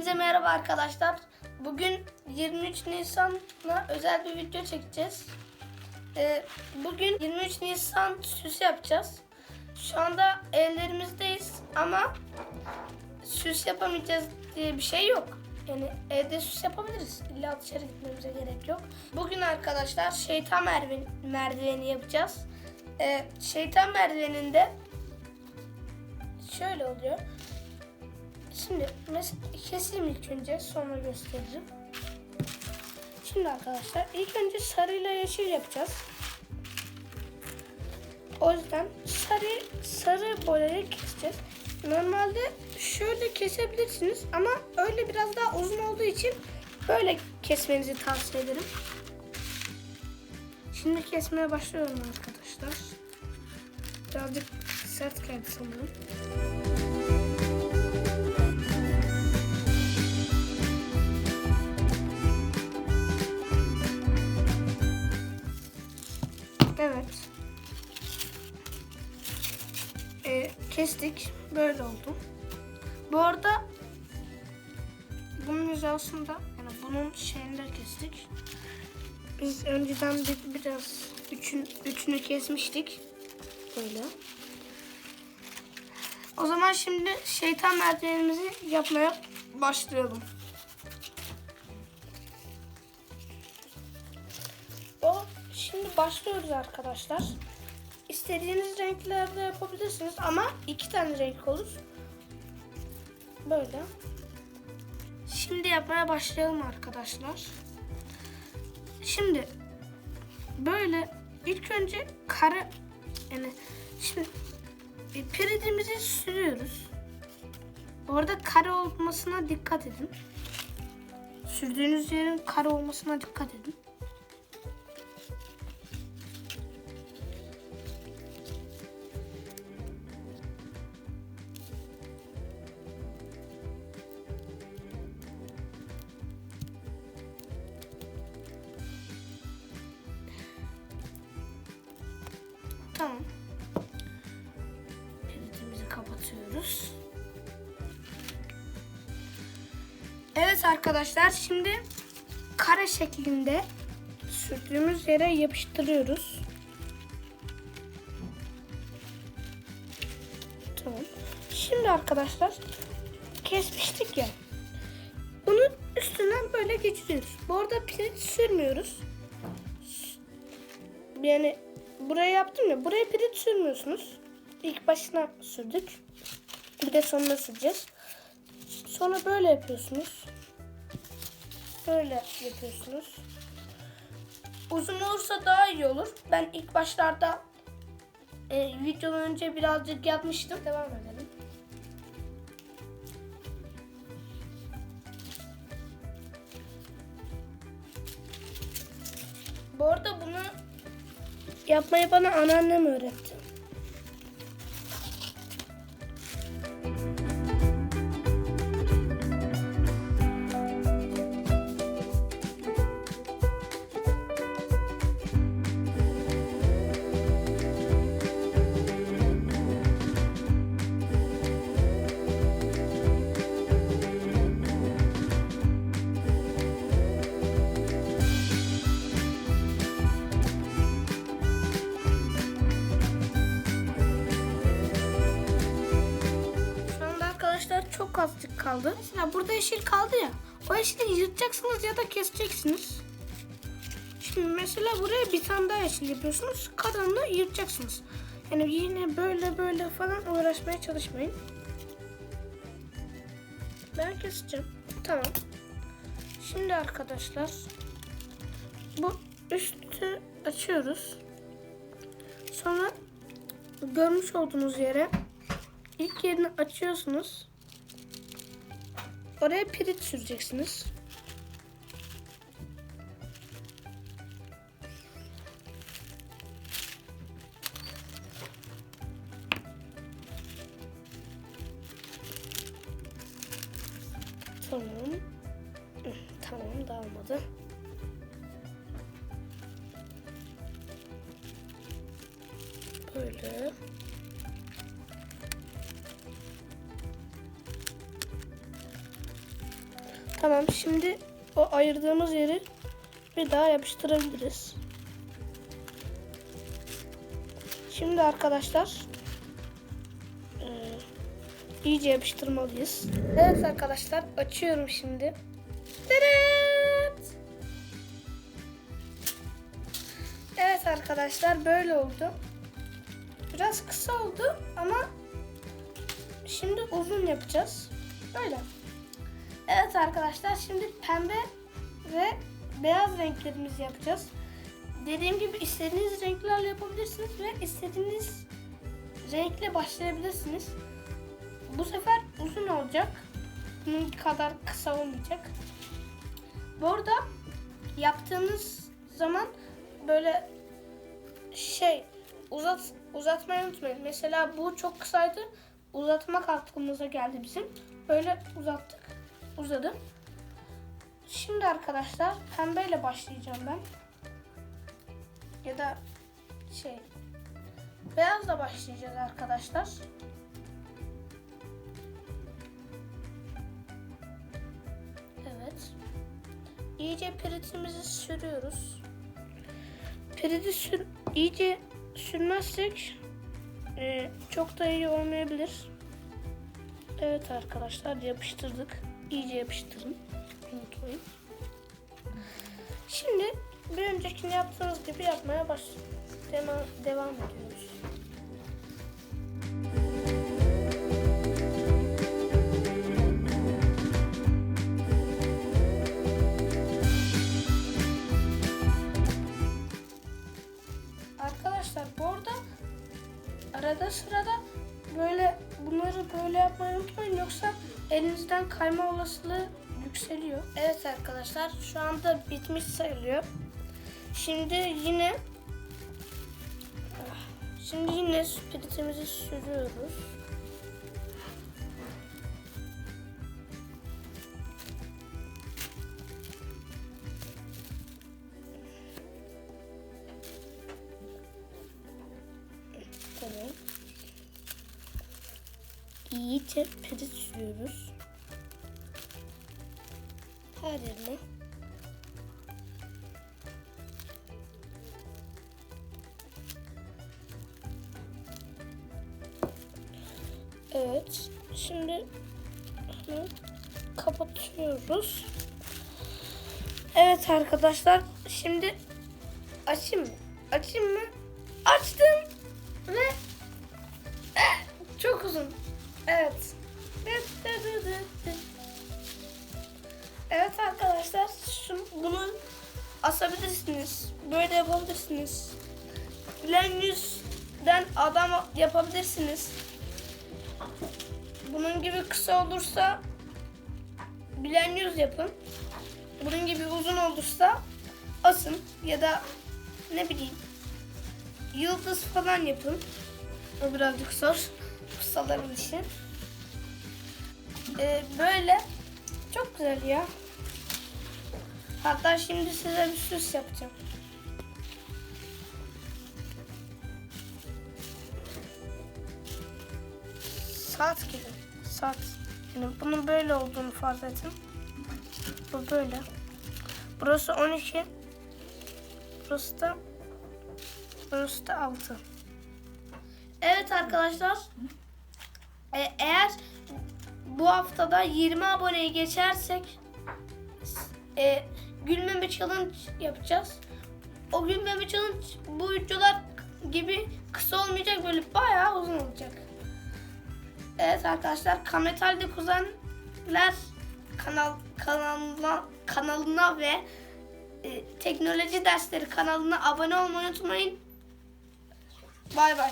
Hepinize merhaba arkadaşlar. Bugün 23 Nisan'a özel bir video çekeceğiz. Ee, bugün 23 Nisan süs yapacağız. Şu anda evlerimizdeyiz ama süs yapamayacağız diye bir şey yok. Yani evde süs yapabiliriz. İlla dışarı gitmemize gerek yok. Bugün arkadaşlar şeytan merdiven, merdiveni yapacağız. Ee, şeytan merdiveninde şöyle oluyor. Şimdi keseyim ilk önce sonra göstereceğim. Şimdi arkadaşlar ilk önce sarıyla yeşil yapacağız. O yüzden sarı sarı boyayı keseceğiz. Normalde şöyle kesebilirsiniz ama öyle biraz daha uzun olduğu için böyle kesmenizi tavsiye ederim. Şimdi kesmeye başlıyorum arkadaşlar. Birazcık sert geldi sanırım. Evet. Ee, kestik. Böyle oldu. Bu arada bunun hizasında yani bunun şeyinde kestik. Biz önceden bir, biraz üçün, üçünü kesmiştik. Böyle. O zaman şimdi şeytan merdivenimizi yapmaya başlayalım. O şimdi başlıyoruz arkadaşlar. İstediğiniz renklerde yapabilirsiniz ama iki tane renk olur. Böyle. Şimdi yapmaya başlayalım arkadaşlar. Şimdi böyle ilk önce kare yani şimdi piridimizi sürüyoruz. Bu arada kare olmasına dikkat edin. Sürdüğünüz yerin kare olmasına dikkat edin. Tamam. Kilitimizi kapatıyoruz. Evet arkadaşlar şimdi kare şeklinde sürdüğümüz yere yapıştırıyoruz. Tamam. Şimdi arkadaşlar kesmiştik ya. Bunun üstünden böyle geçiriyoruz. Bu arada pirinç sürmüyoruz. Yani buraya yaptım ya. Buraya pirinç sürmüyorsunuz. İlk başına sürdük. Bir de sonuna süreceğiz. Sonra böyle yapıyorsunuz. Böyle yapıyorsunuz. Uzun olursa daha iyi olur. Ben ilk başlarda e, videodan önce birazcık yapmıştım. Devam edelim. Bu arada bunu yapmayı bana anneannem öğretti. Azıcık kaldı. Mesela burada yeşil kaldı ya. O yeşili yırtacaksınız ya da keseceksiniz. Şimdi mesela buraya bir tane daha yeşil yapıyorsunuz. Kalanını yırtacaksınız. Yani yine böyle böyle falan uğraşmaya çalışmayın. Ben keseceğim. Tamam. Şimdi arkadaşlar bu üstü açıyoruz. Sonra görmüş olduğunuz yere İlk yerini açıyorsunuz. Oraya pirinç süreceksiniz. Tamam. Tamam dağılmadı. Böyle. Tamam şimdi o ayırdığımız yeri bir daha yapıştırabiliriz. Şimdi arkadaşlar eee, iyice yapıştırmalıyız. Evet arkadaşlar açıyorum şimdi. Tırıt! Evet arkadaşlar böyle oldu. Biraz kısa oldu ama şimdi uzun yapacağız. Böyle. Evet arkadaşlar şimdi pembe ve beyaz renklerimizi yapacağız. Dediğim gibi istediğiniz renklerle yapabilirsiniz ve istediğiniz renkle başlayabilirsiniz. Bu sefer uzun olacak. Bunun kadar kısa olmayacak. Bu arada yaptığınız zaman böyle şey uzat uzatmayı unutmayın. Mesela bu çok kısaydı. Uzatmak aklımıza geldi bizim. Böyle uzattık. Uzadı. Şimdi arkadaşlar pembeyle başlayacağım ben. Ya da şey beyazla başlayacağız arkadaşlar. Evet. İyice piritimizi sürüyoruz. Piriti sür, iyice sürmezsek e, çok da iyi olmayabilir. Evet arkadaşlar yapıştırdık. İyice yapıştırın. Unutmayın. Şimdi bir öncekini yaptığımız gibi yapmaya baş devam, devam ediyoruz. Arkadaşlar bu arada arada sırada böyle bunları böyle yapmayı unutmayın yoksa elinizden kayma olasılığı yükseliyor. Evet arkadaşlar şu anda bitmiş sayılıyor. Şimdi yine şimdi yine spiritimizi sürüyoruz. İyice pirit sürüyoruz. Her yerine. Evet. Şimdi kapatıyoruz. Evet arkadaşlar. Şimdi açayım mı? Açayım mı? Açtım. Ve Evet arkadaşlar şunu, bunu asabilirsiniz. Böyle yapabilirsiniz. Yüzden adam yapabilirsiniz. Bunun gibi kısa olursa bilen yüz yapın. Bunun gibi uzun olursa asın ya da ne bileyim yıldız falan yapın. O birazcık zor. Ustaların işi. Ee, böyle çok güzel ya. Hatta şimdi size bir süs yapacağım. Saat gibi. Saat. Yani bunun böyle olduğunu farz edin. Bu böyle. Burası 12. Burası da burası da 6. Evet arkadaşlar. e, eğer bu haftada 20 aboneyi geçersek e, gülmeme challenge yapacağız. O gülmeme challenge bu videolar gibi kısa olmayacak böyle bayağı uzun olacak. Evet arkadaşlar Kametal'de kuzenler kanal kanalına kanalına ve e, teknoloji dersleri kanalına abone olmayı unutmayın. Bay bay.